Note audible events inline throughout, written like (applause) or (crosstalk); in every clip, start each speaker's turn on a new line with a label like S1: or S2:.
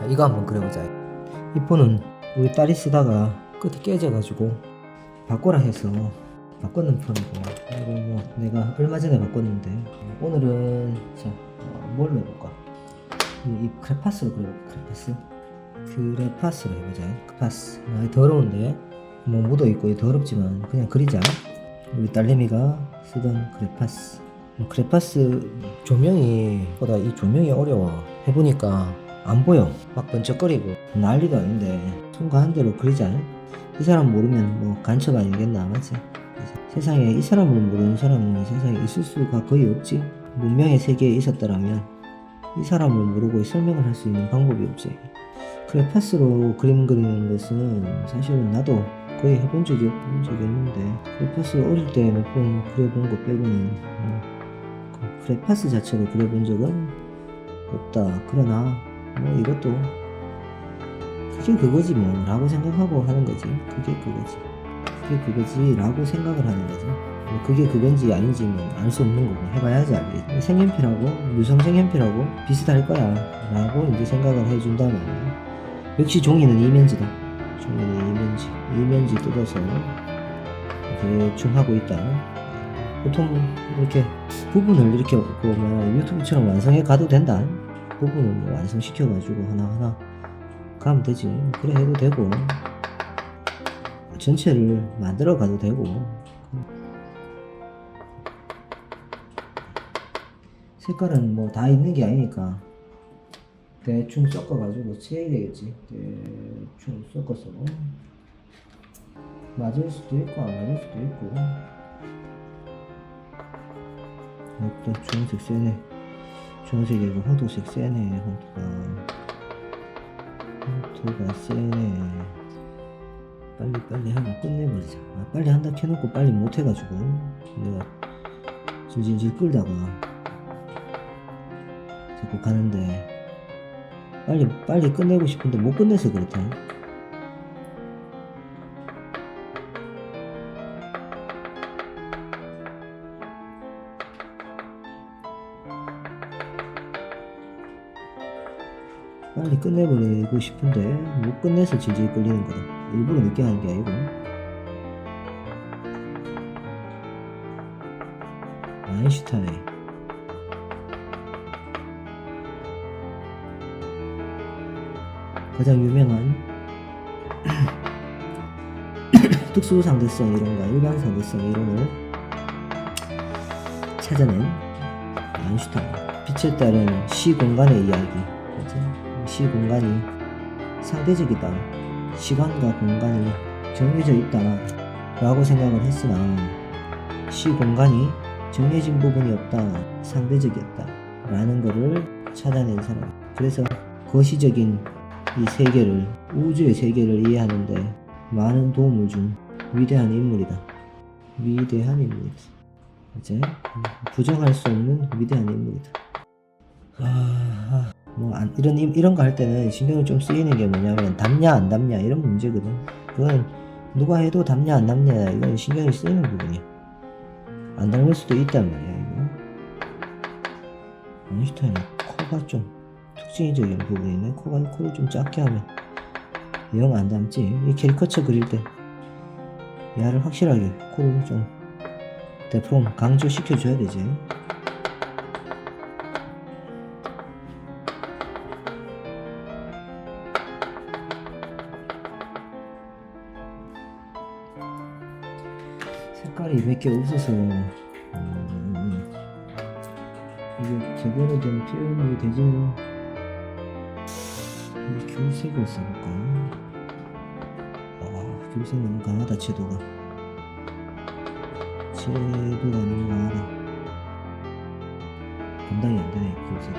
S1: 자, 이거 한번 그려보자. 이 폰은 우리 딸이 쓰다가 끝이 깨져가지고 바꿔라 해서 바꿨는 폰이고 이거 뭐 내가 얼마 전에 바꿨는데 오늘은 자 어, 뭘로 해볼까? 이, 이 크레파스로 그려볼까? 크레파스? 크레파스로 해보자. 크파스. 아, 더러운데 뭐 묻어 있고 더럽지만 그냥 그리자. 우리 딸내미가 쓰던 크레파스. 뭐 크레파스 조명이 보다 이 조명이 어려워. 해보니까 안 보여. 막 번쩍거리고 난리도 아닌데 손과 한 대로 그리자. 이 사람 모르면 뭐 간첩 아니겠나 맞지? 세상에 이 사람을 모르는 사람은 세상에 있을 수가 거의 없지. 문명의 세계에 있었더라면 이 사람을 모르고 설명을 할 수 있는 방법이 없지. 크레파스로 그림 그리는 것은 사실은 나도 거의 해본 적이 없본 적이 없는데 크레파스 어릴 때 몇 번 그려본 것 빼고는 뭐, 그 크레파스 자체로 그려본 적은 없다. 그러나 뭐 이것도 그게 그거지 뭐 라고 생각하고 하는 거지. 그게 그거지. 그게 그거지 라고 생각을 하는 거지. 뭐 그게 그건지 아닌지는 알 수 없는 거고 해봐야지 알겠지. 색연필하고 유성 색연필하고 비슷할 거야 라고 이제 생각을 해준다면 역시 종이는 이면지다. 종이는 이면지. 이면지 뜯어서 대충 하고 있다. 보통 이렇게 부분을 이렇게 보면 유튜브처럼 완성해 가도 된다. 부분을 뭐 완성시켜가지고 하나하나 가면 되지. 그래 해도 되고. 전체를 만들어 가도 되고. 색깔은 뭐 다 있는 게 아니니까 대충 섞어가지고 칠해야 되겠지. 대충 섞어서 맞을 수도 있고 안 맞을 수도 있고. 또 주황색 세네. 주황색이고 호두색 세네. 호두가 호두가 세네. 빨리 빨리 하고 끝내버리자. 아, 빨리 한다 해놓고 빨리 못 해가지고 내가 질질질 끌다가 자꾸 가는데 빨리 빨리 끝내고 싶은데 못 끝내서 그렇다. 끝내버리고 싶은데 못 끝내서 질질 끌리는 거다. 일부러 늦게 하는 게 아니고. 아인슈타인. 가장 유명한 (clears throat) 특수 상대성 이론과 일반 상대성 이론을 찾아낸 아인슈타인. 빛에 따른 시 공간의 이야기. 그죠? 시 공간이 상대적이다. 시간과 공간이 정해져 있다. 라고 생각을 했으나 시 공간이 정해진 부분이 없다. 상대적이었다. 라는 것을 찾아낸 사람. 그래서 거시적인 이 세계를 우주의 세계를 이해하는데 많은 도움을 준 위대한 인물이다. 위대한 인물이다. 이제 부정할 수 없는 위대한 인물이다. 아, 뭐 안- 이런 이런 거 할 때는 신경을 좀 쓰이는 게 뭐냐면 담냐 안 담냐 이런 문제거든. 그건 누가 해도 담냐 안 담냐 이건 신경이 쓰이는 부분이야. 안 닮을 수도 있단 말이야 이거. 아인슈타인은 코가 좀 특징적인 부분이네. 코가 코를 좀 작게 하면 영 안 닮지. 이 캐리커처 그릴 때 야를 확실하게 코를 좀 대품 강조시켜 줘야 되지. 색깔이 몇 개 없어서 음, 이게 제대로 된 표현이 되지는 이 귤색을 써볼까? 아, 귤색 너무 강하다 채도가. 채도가 너무 강하다. 감당이 안 되네 귤색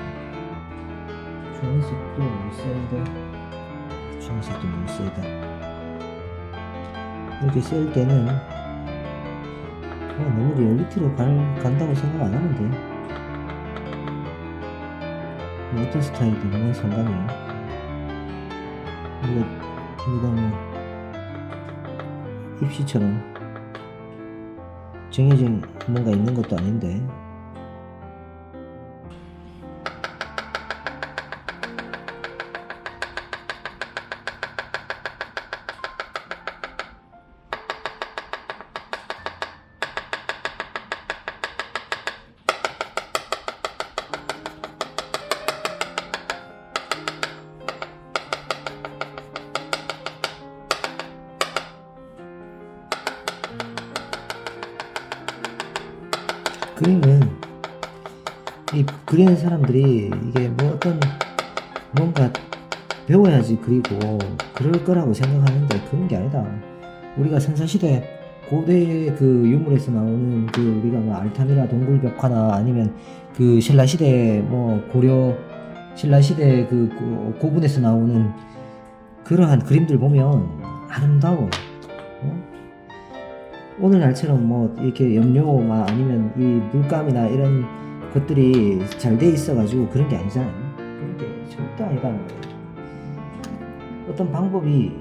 S1: 주황색도 너무 센데 주황색도 너무 세다 이렇게 쓸 때는 어, 너무 리얼리티로 갈, 간다고 생각 안 하면 돼. 뭐 어떤 스타일이든 뭔 상관이. 이거, 이거 뭐, 입시처럼 정해진 뭔가 있는 것도 아닌데. 그리는 사람들이 이게 뭐 어떤 뭔가 배워야지 그리고 그럴 거라고 생각하는데 그런 게 아니다. 우리가 선사시대 고대 그 유물에서 나오는 그 우리가 뭐 알타미라 동굴 벽화나 아니면 그 신라 시대 뭐 고려 신라 시대 그 고- 고분에서 나오는 그러한 그림들 보면 아름다워. 어? 오늘날처럼 뭐 이렇게 염료나 아니면 이 물감이나 이런 것들이 잘 돼 있어가지고 그런 게 아니잖아요. 그런 게 절대 아니다는 거예요. 어떤 방법이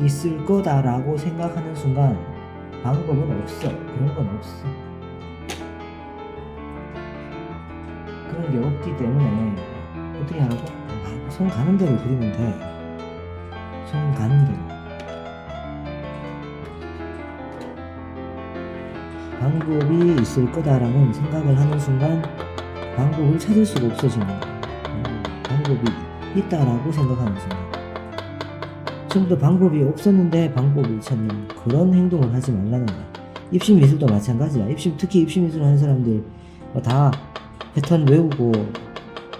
S1: 있을 거다라고 생각하는 순간 방법은 없어. 그런 건 없어. 그런 게 없기 때문에 어떻게 하라고? 아, 손 가는 대로 그리면 돼. 손 가는 대로. 방법이 있을 거다라는 생각을 하는 순간 방법을 찾을 수가 없어지는. 음, 방법이 있다라고 생각하는 순간. 처음부터 방법이 없었는데 방법을 찾는 그런 행동을 하지 말라는 거야. 입시 미술도 마찬가지야. 입시 특히 입시 미술 하는 사람들 어, 다 패턴 외우고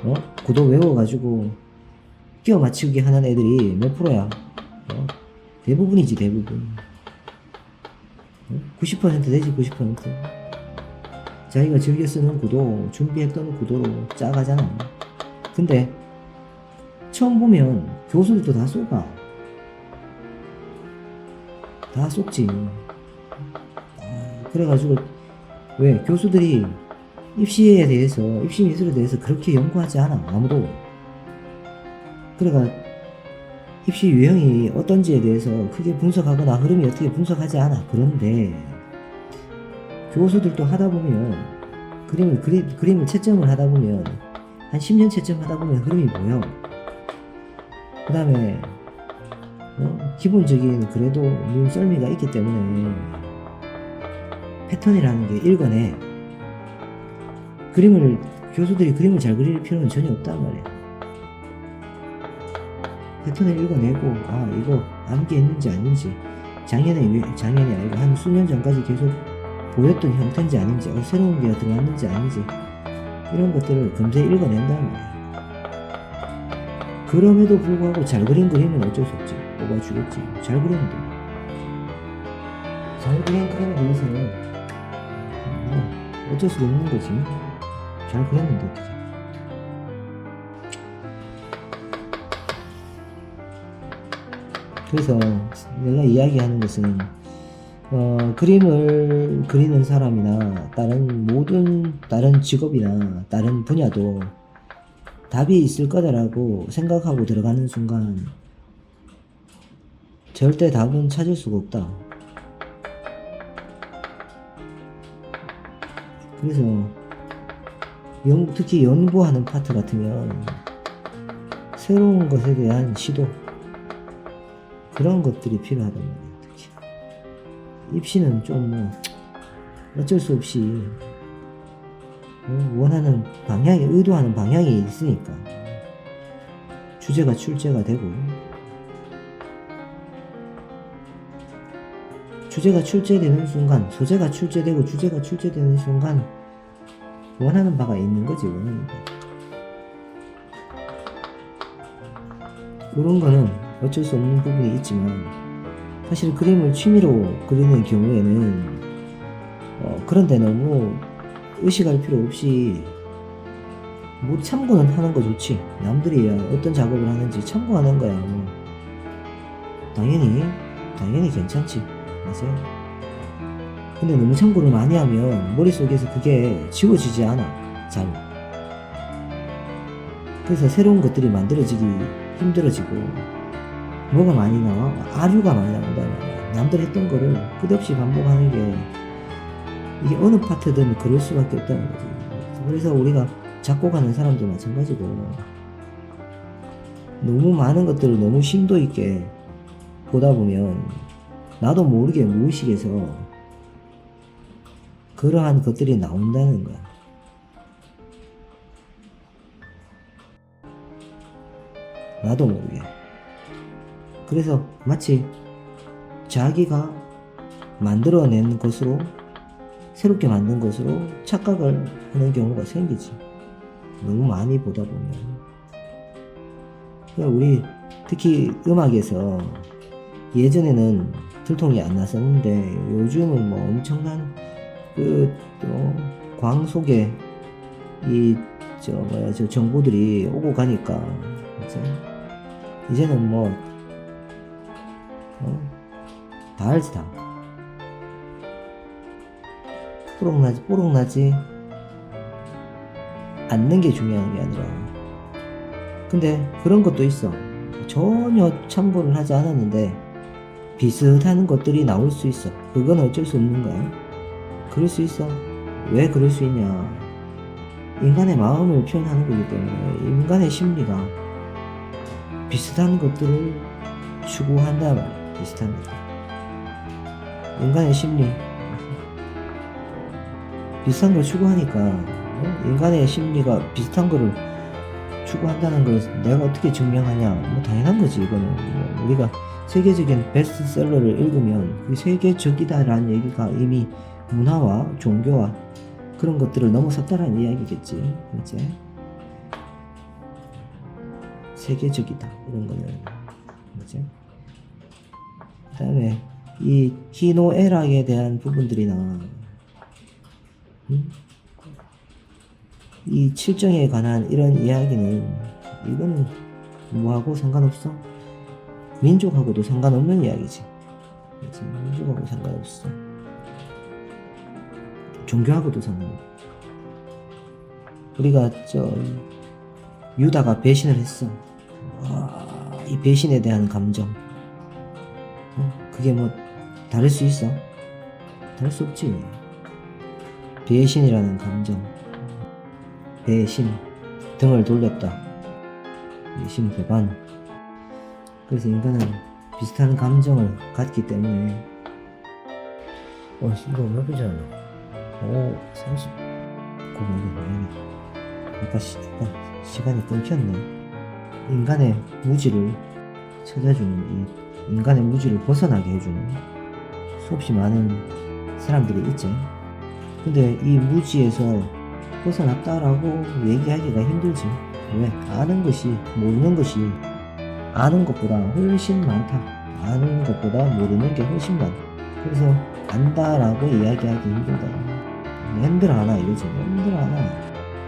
S1: 어? 구도 외워가지고 끼워 맞추기 하는 애들이 몇 프로야? 어? 대부분이지 대부분. 90% 되지 90% 자기가 즐겨 쓰는 구도 준비했던 구도로 짜가잖아. 근데 처음 보면 교수들도 다 쏘가 다 쏘지. 아, 그래가지고 왜 교수들이 입시에 대해서 입시 미술에 대해서 그렇게 연구하지 않아? 아무도. 그래가 입시 유형이 어떤지에 대해서 크게 분석하거나 흐름이 어떻게 분석하지 않아. 그런데 교수들도 하다 보면 그림을 그리, 그림을 채점을 하다 보면 한 10년 채점 하다 보면 흐름이 보여. 그 다음에 어? 기본적인 그래도 눈썰미가 있기 때문에 패턴이라는 게 읽어내. 그림을 교수들이 그림을 잘 그릴 필요는 전혀 없단 말이야. 패턴을 읽어내고 아 이거 암기했는지 아닌지 작년에 왜- 작년이 아니고 한 수년 전까지 계속 보였던 형태인지 아닌지 어, 새로운 게 들어왔는지 아닌지 이런 것들을 금세 읽어낸다는 거야. 그럼에도 불구하고 잘 그린 그림은 어쩔 수 없지. 뽑아주겠지. 잘 그렸는데. 잘 그린 그림에 대해서는 뭐 어쩔 수 없는 거지. 잘 그렸는데 그래서 내가 이야기하는 것은 어, 그림을 그리는 사람이나 다른 모든 다른 직업이나 다른 분야도 답이 있을 거다라고 생각하고 들어가는 순간 절대 답은 찾을 수가 없다. 그래서 연, 특히 연구하는 파트 같으면 새로운 것에 대한 시도 그런 것들이 필요하단 말이에요. 특히 입시는 좀 뭐 어쩔 수 없이 어, 원하는 방향이 의도하는 방향이 있으니까 주제가 출제가 되고 주제가 출제되는 순간 소재가 출제되고 주제가 출제되는 순간 원하는 바가 있는 거지 원하는 바. 그런 거는 어쩔 수 없는 부분이 있지만 사실 그림을 취미로 그리는 경우에는 어, 그런데 너무 의식할 필요 없이 뭐 참고는 하는 거 좋지. 남들이 어떤 작업을 하는지 참고하는 거야. 뭐. 당연히 당연히 괜찮지. 맞아요. 근데 너무 참고를 많이 하면 머릿속에서 그게 지워지지 않아. 잘. 그래서 새로운 것들이 만들어지기 힘들어지고 뭐가 많이 나와? 아류가 많이 나온다. 남들 했던 거를 끝없이 반복하는 게 이게 어느 파트든 그럴 수밖에 없다는 거지. 그래서 우리가 작곡하는 사람도 마찬가지고 너무 많은 것들을 너무 심도 있게 보다 보면 나도 모르게 무의식에서 그러한 것들이 나온다는 거야. 나도 모르게. 그래서 마치 자기가 만들어낸 것으로 새롭게 만든 것으로 착각을 하는 경우가 생기지. 너무 많이 보다 보면 그러니까 우리 특히 음악에서 예전에는 들통이 안 났었는데 요즘은 뭐 엄청난 그또광 속에 이 저 뭐야 저 정보들이 오고 가니까 이제 이제는 뭐 어? 다 알지 다. 뽀록나지 뽀록나지. 않는 게 중요한 게 아니라. 근데 그런 것도 있어. 전혀 참고를 하지 않았는데 비슷한 것들이 나올 수 있어. 그건 어쩔 수 없는 거야. 그럴 수 있어. 왜 그럴 수 있냐? 인간의 마음을 표현하는 거기 때문에 인간의 심리가 비슷한 것들을 추구한다 말이야 것들 인간의 심리. 비슷한 걸 추구하니까 어? 인간의 심리가 비슷한 거를 추구한다는 걸 내가 어떻게 증명하냐. 뭐 당연한 거지 이거는. 뭐 우리가 세계적인 베스트셀러를 읽으면 그 세계적이다라는 얘기가 이미 문화와 종교와 그런 것들을 넘어섰다라는 이야기겠지. 이제 세계적이다. 이런 거는. 이제 그다음에 이 희노애락에 대한 부분들이나 음? 이 칠정에 관한 이런 이야기는 이거는 뭐하고 상관없어? 민족하고도 상관없는 이야기지. 그치? 민족하고 상관없어. 종교하고도 상관없어. 우리가 저 유다가 배신을 했어. 와, 이 배신에 대한 감정. 어? 그게 뭐 다를 수 있어? 다를 수 없지. 배신이라는 감정. 배신. 등을 돌렸다. 배신 배반. 그래서 인간은 비슷한 감정을 갖기 때문에. 어 이거 몇 분이잖아? 오 39분이 뭐야? 아까, 시, 시간이 끊겼네. 인간의 무지를 찾아주는 이 인간의 무지를 벗어나게 해주는 수없이 많은 사람들이 있지 근데 이 무지에서 벗어났다라고 얘기하기가 힘들지. 왜? 아는 것이, 모르는 것이, 아는 것보다 훨씬 많다. 아는 것보다 모르는 게 훨씬 많다. 그래서, 안다라고 이야기하기 힘들다. 낸들 하나, 이러지. 낸들 하나.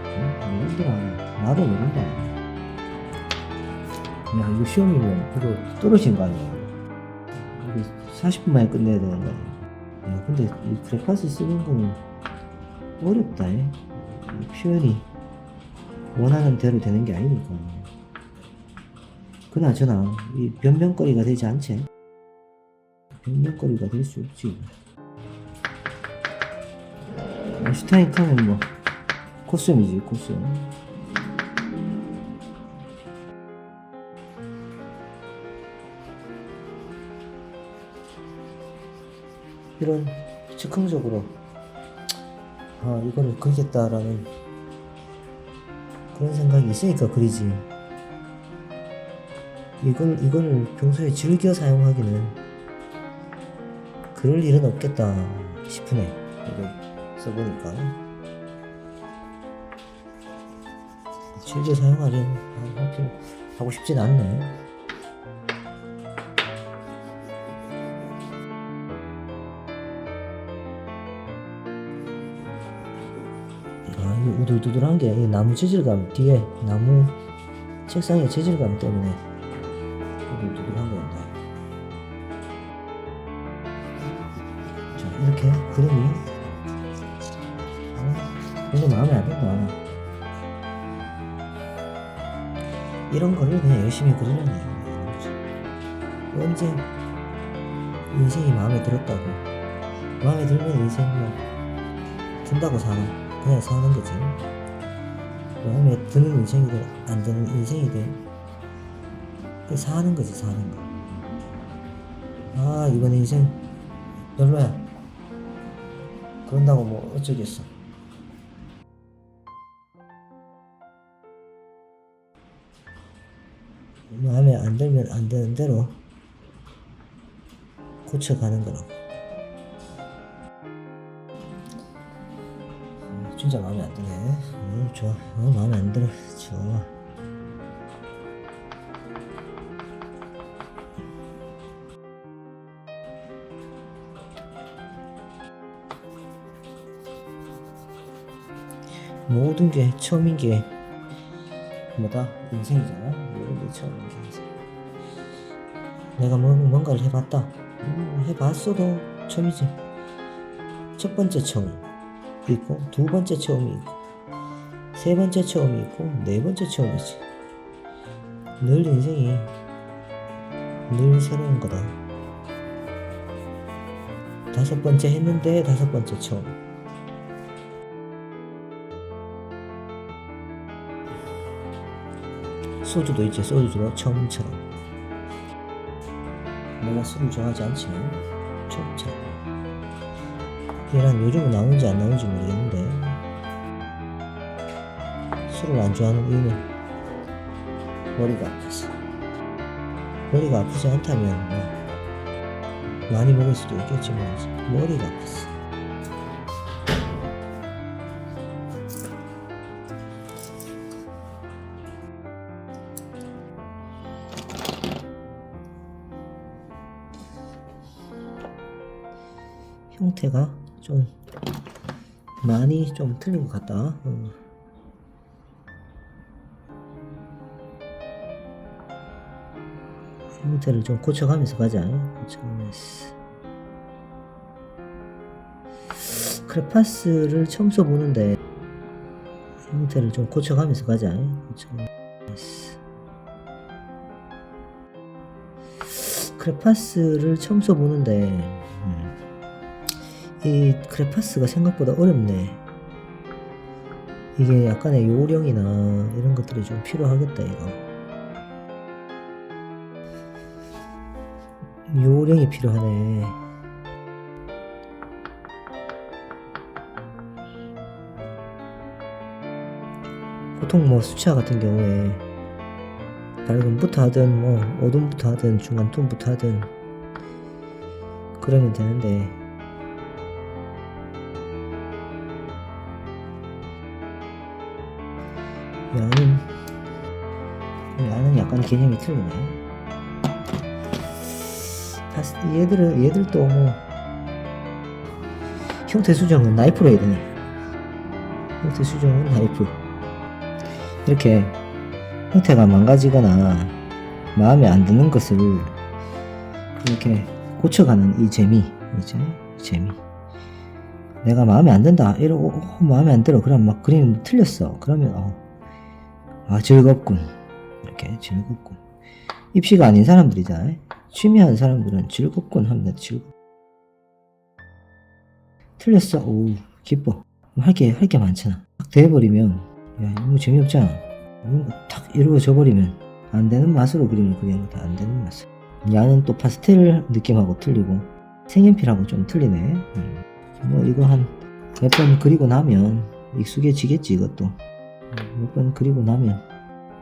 S1: 응? 낸들 하나. 나도 모른다. 야, 이거 시험이면, 이거 떨어진 거 아니야. 이거 40분 만에 끝내야 되는 거 아니야. 야, 근데 이 프레파스 쓰는 거는 어렵다, 해. 이 표현이 원하는 대로 되는 게 아니니까. 그나저나, 이 변명거리가 되지 않지? 변명거리가 될 수 없지. 슈타인 타면 뭐, 코스염이지, 코스염. 이런 즉흥적으로 아 이거를 그리겠다라는 그런 생각이 있으니까 그리지. 이걸 이걸 평소에 즐겨 사용하기는 그럴 일은 없겠다 싶으네 이거 써보니까. 즐겨 사용하려면 하긴 하고 싶진 않네 우둘두둘한 게 이 나무 재질감 뒤에 나무 책상의 재질감 때문에 우둘두둘한 거였네. 자 이렇게 그림이 어, 별로 마음에 안 든다. 이런 거를 그냥 열심히 그리려는 거지. 언제 인생이 마음에 들었다고 마음에 들면 인생 뭐 든다고 사나 그냥 사는 거지. 마음에 드는 인생이든 안 드는 인생이든 그 사는 거지 사는 거. 아 이번 인생 별로야. 그런다고 뭐 어쩌겠어. 마음에 안 들면 안 되는 대로 고쳐가는 거라고. 진짜 마음에 안 드네. 좋아. 어, 마음에 안 들어. 좋아. 모든 게 처음인 게 뭐다? 인생이잖아. 모든 게 처음인 게 인생. 내가 뭐, 뭔가를 해봤다. 음, 해봤어도 처음이지. 첫 번째 처음 있고 두 번째 처음이 있고 세 번째 처음이 있고 네 번째 처음이지. 늘 인생이 늘 새로운 거다. 다섯 번째 했는데 다섯 번째 처음. 소주도 있지 소주도 처음처럼. 내가 술을 좋아하지 않지만 처음처럼. 얘랑 요즘은 나오는지 안 나오는지 모르겠는 술을 안 좋아하는 이유는 머리가 아파서 머리가 아프지 않다면 뭐 많이 먹을 수도 있겠지만 머리가 아팠어 형태가 좀 많이 좀 틀린 것 같다. 어. 형태를 좀 고쳐가면서 가자. 고쳐가면서. 크레파스를 처음 써보는데 형태를 좀 고쳐가면서 가자. 고쳐가면서. 크레파스를 처음 써보는데 음. 이 크레파스가 생각보다 어렵네. 이게 약간의 요령이나 이런 것들이 좀 필요하겠다, 이거. 요령이 필요하네. 보통 뭐 수채화 같은 경우에 밝음부터 하든 뭐 어둠부터 하든 중간 톤부터 하든 그러면 되는데 야는 야는 약간 개념이 틀리네. 파스 얘들은 얘들도 뭐 형태 수정은 나이프로 해야 되네. 형태 수정은 나이프. 이렇게 형태가 망가지거나 마음에 안 드는 것을 이렇게 고쳐가는 이 재미, 이제 재미. 내가 마음에 안 든다. 이러고 어, 마음에 안 들어. 그럼 막 그림 틀렸어. 그러면 어, 아 즐겁군 이렇게 즐겁군 입시가 아닌 사람들이잖아요 취미하는 사람들은 즐겁군 하면 즐겁. 틀렸어. 오 기뻐. 할게 할 게 많잖아. 딱 돼버리면 야 이거 재미없잖아. 탁 이루어져 버리면 안 되는 맛으로 그림을 그리는 거다 안 되는 맛으로 야는 또 파스텔 느낌하고 틀리고 색연필하고 좀 틀리네. 음. 뭐 이거 한 몇 번 그리고 나면 익숙해지겠지 이것도. 몇 번 그리고 나면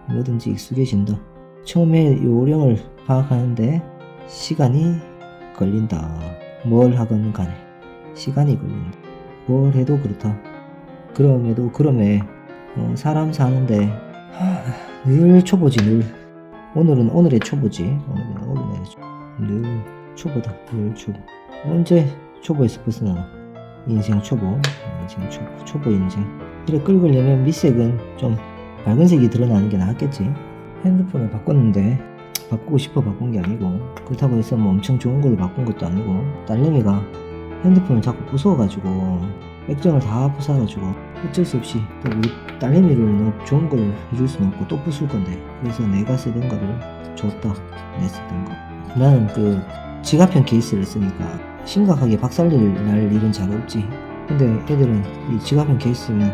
S1: 뭐든지 익숙해진다. 처음에 요령을 파악하는데 시간이 걸린다. 뭘 하건 간에 시간이 걸린다. 뭘 해도 그렇다. 그럼에도 그럼에 어, 사람 사는데 하, 늘 초보지 늘. 오늘은 오늘의 초보지. 오늘은 오늘의 초보. 늘 초보다. 늘 초보. 언제 초보에서 벗어나? 인생 초보. 인생 초보. 초보 인생. 이래 끌으려면 밑색은 좀 밝은 색이 드러나는 게 낫겠지. 핸드폰을 바꿨는데 바꾸고 싶어 바꾼 게 아니고 그렇다고 해서 뭐 엄청 좋은 걸로 바꾼 것도 아니고 딸내미가 핸드폰을 자꾸 부숴가지고 액정을 다 부숴가지고 어쩔 수 없이 또 우리 딸내미를 너무 좋은 걸 해줄 수는 없고 또 부술 건데 그래서 내가 쓰던 거를 줬다 내 쓰던 거 나는 그 지갑형 케이스를 쓰니까 심각하게 박살낼 날 일은 잘 없지. 근데 애들은 이 지갑형 케이스면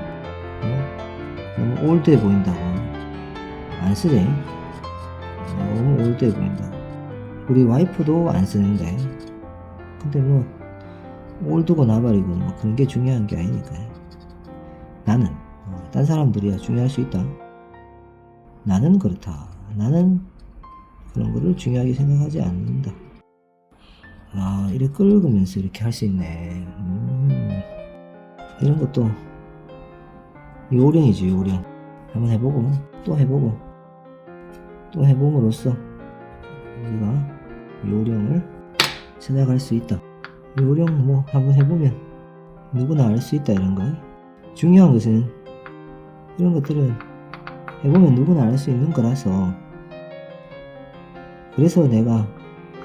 S1: 어? 너무 올드해 보인다고 안 쓰지 너무 올드해 보인다고 우리 와이프도 안 쓰는데. 근데 뭐 올드고 나발이고 뭐 그런 게 중요한 게 아니니까. 나는 어, 딴 사람들이야 중요할 수 있다. 나는 그렇다. 나는 그런 거를 중요하게 생각하지 않는다. 아 이렇게 끌으면서 이렇게 할 수 있네. 음, 이런 것도 요령이지 요령. 한번 해보고 또 해보고 또 해봄으로써 우리가 요령을 찾아갈 수 있다. 요령 뭐 한번 해보면 누구나 알 수 있다 이런 거 중요한 것은 이런 것들은 해보면 누구나 알 수 있는 거라서. 그래서 내가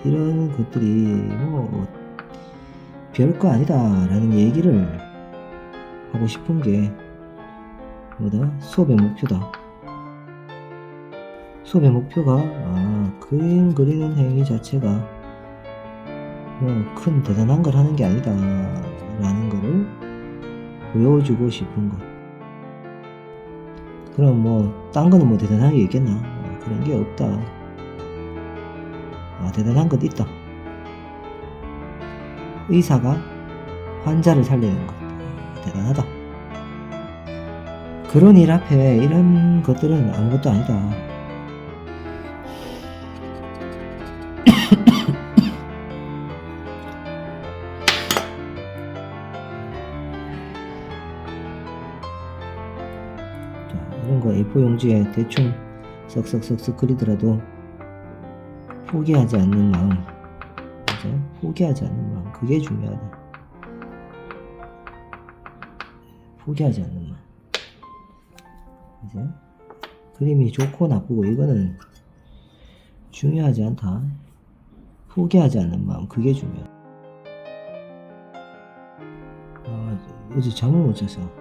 S1: 이런 것들이 뭐 별거 아니다 라는 얘기를 하고 싶은 게 뭐다? 수업의 목표다 수업의 목표가 아 그림 그리는 행위 자체가 뭐 큰 대단한 걸 하는 게 아니다 라는 거를 보여주고 싶은 것. 그럼 뭐 딴 거는 뭐 대단한 게 있겠나? 아, 그런 게 없다. 아 대단한 것 있다. 의사가 환자를 살리는 것. 아, 대단하다. 그런 일 앞에 이런 것들은 아무것도 아니다 이런 거 A4 용지에 대충 썩썩썩썩 그리더라도 포기하지 않는 마음. 맞아? 포기하지 않는 마음. 그게 중요하다. 포기하지 않는 마음. 이제 그림이 좋고 나쁘고 이거는 중요하지 않다. 포기하지 않는 마음. 그게 중요해 아 어제 잠을 못 자서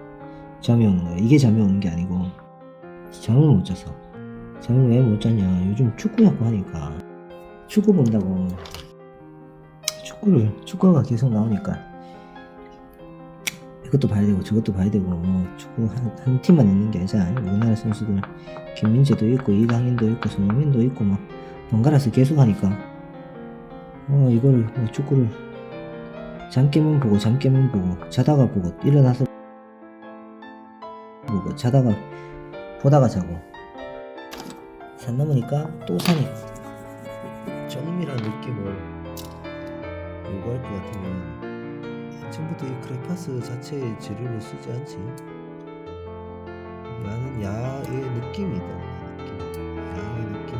S1: 잠이 오는 거야. 이게 잠이 오는 게 아니고. 잠을 못 자서. 잠을 왜 못 잤냐. 요즘 축구 자꾸 하니까. 축구 본다고. 축구를 축구가 계속 나오니까. 이것도 봐야 되고 저것도 봐야 되고. 뭐 축구 한, 한 팀만 있는 게 아니잖아. 우리나라 선수들. 김민재도 있고 이강인도 있고 손흥민도 있고 막 번갈아서 계속 하니까. 어 이거를 뭐 축구를 잠 깨면 보고 잠 깨면 보고 자다가 보고 일어나서 보고 자다가 보다가 자고. 산 넘으니까 또 사니까 저놈이라는 느낌을 요구할 것 같으면 처음부터 이 크레파스 자체의 재료를 쓰지 않지? 나는 야의 느낌이다 느낌. 야의 느낌.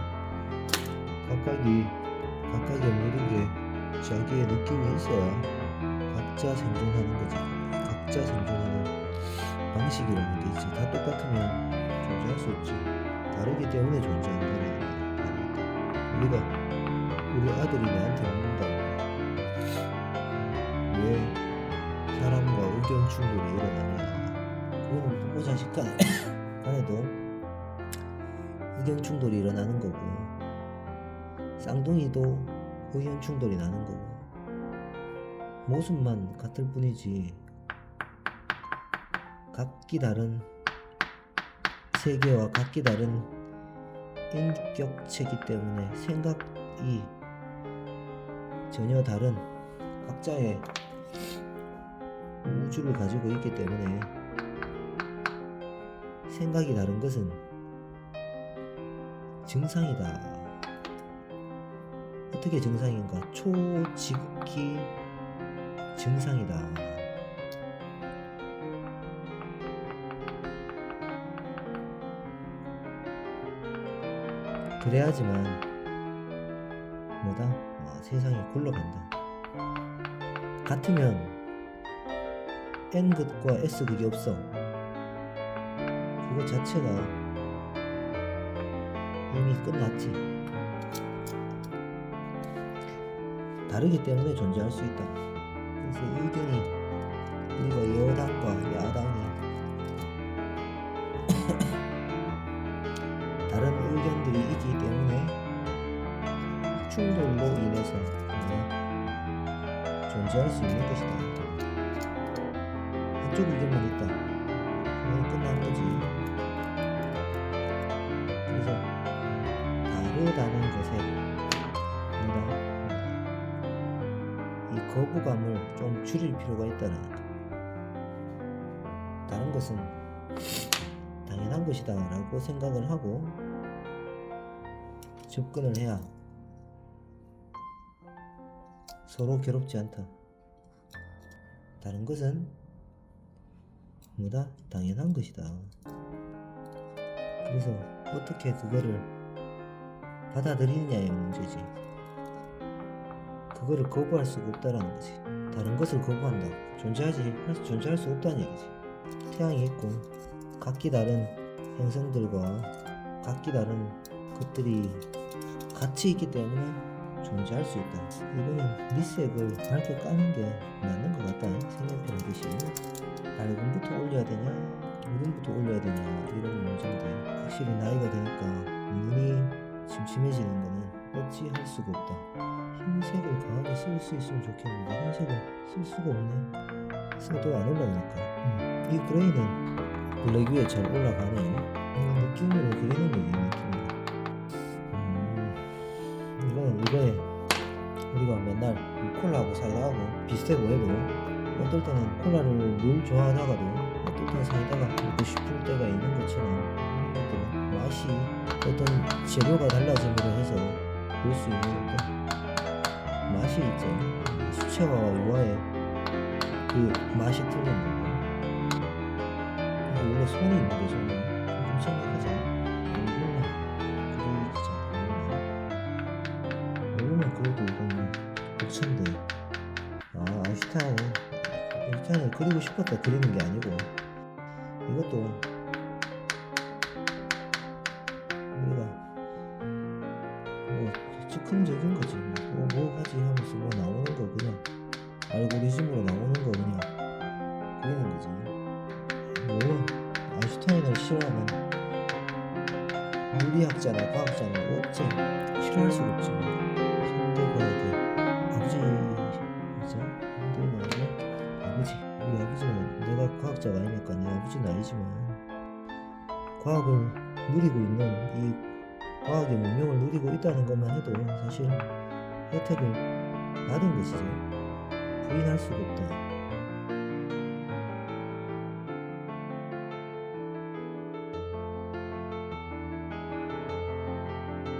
S1: 각각이 각각의 모든 게 자기의 느낌이 있어야 각자 생존하는 거지. 각자 생존하는 방식이라는 게 있지 다 똑같으면 존재할 수 없지 다르기 때문에 존재하는 거라니까. 우리가 우리 아들이 나한테 묻는다고 왜 사람과 의견 충돌이 일어나냐. 그거는 부모 자식 간, 간에도 의견 충돌이 일어나는 거고 쌍둥이도 의견 충돌이 나는 거고 모습만 같을 뿐이지 각기 다른 세계와 각기 다른 인격체이기 때문에 생각이 전혀 다른 각자의 우주를 가지고 있기 때문에 생각이 다른 것은 증상이다. 어떻게 증상인가? 초지극히 증상이다. 그래야지만 뭐다 어, 세상이 굴러간다. 같으면 n 극과 s 극이 없어. 그거 자체가 이미 끝났지. 다르기 때문에 존재할 수 있다. 그래서 의견이 우리가 여당과 야당이 있기 때문에 충돌로 인해서 우리가 존재할 수 있는 것이다. 한쪽 의견만 있다. 그건 끝난 거지. 그래서 다르다는 것에 우리가 이 거부감을 좀 줄일 필요가 있다는 거. 다른 것은 당연한 것이다 라고 생각을 하고 접근을 해야 서로 괴롭지 않다. 다른 것은 뭐다? 당연한 것이다. 그래서 어떻게 그거를 받아들이느냐의 문제지. 그거를 거부할 수가 없다라는 거지. 다른 것을 거부한다. 존재하지, 할 수, 존재할 수 없다는 얘기지. 태양이 있고, 각기 다른 행성들과 각기 다른 것들이 같이 있기 때문에 존재할 수 있다. 이거는 밑색을 밝게 까는 게 맞는 것 같다. 색연필 하듯이. 밝음부터 올려야 되냐, 어둠부터 올려야 되냐, 이런 문제인데, 확실히 나이가 되니까 눈이 침침해지는 거는 어찌할 수가 없다. 흰색을 강하게 쓸 수 있으면 좋겠는데, 흰색을 쓸 수가 없네. 써도 안 올라오니까. 음, 이 그레이는 블랙 위에 잘 올라가네. 이 느낌으로 그리는 거지, 느낌 콜라를 늘 좋아하다가도 때는 사이다가 먹고 싶을 때가 있는 것처럼 것들은 맛이 어떤 재료가 달라짐으로 해서 볼 수 있는 어떤 맛이 있죠. 수채화와 유화의 그 맛이 틀린 거고. 원래 손이 있는데 저는 좀 생각하자 싶었다 그리는 게 아니고 이것도 우리가 뭐 즉흥적인 거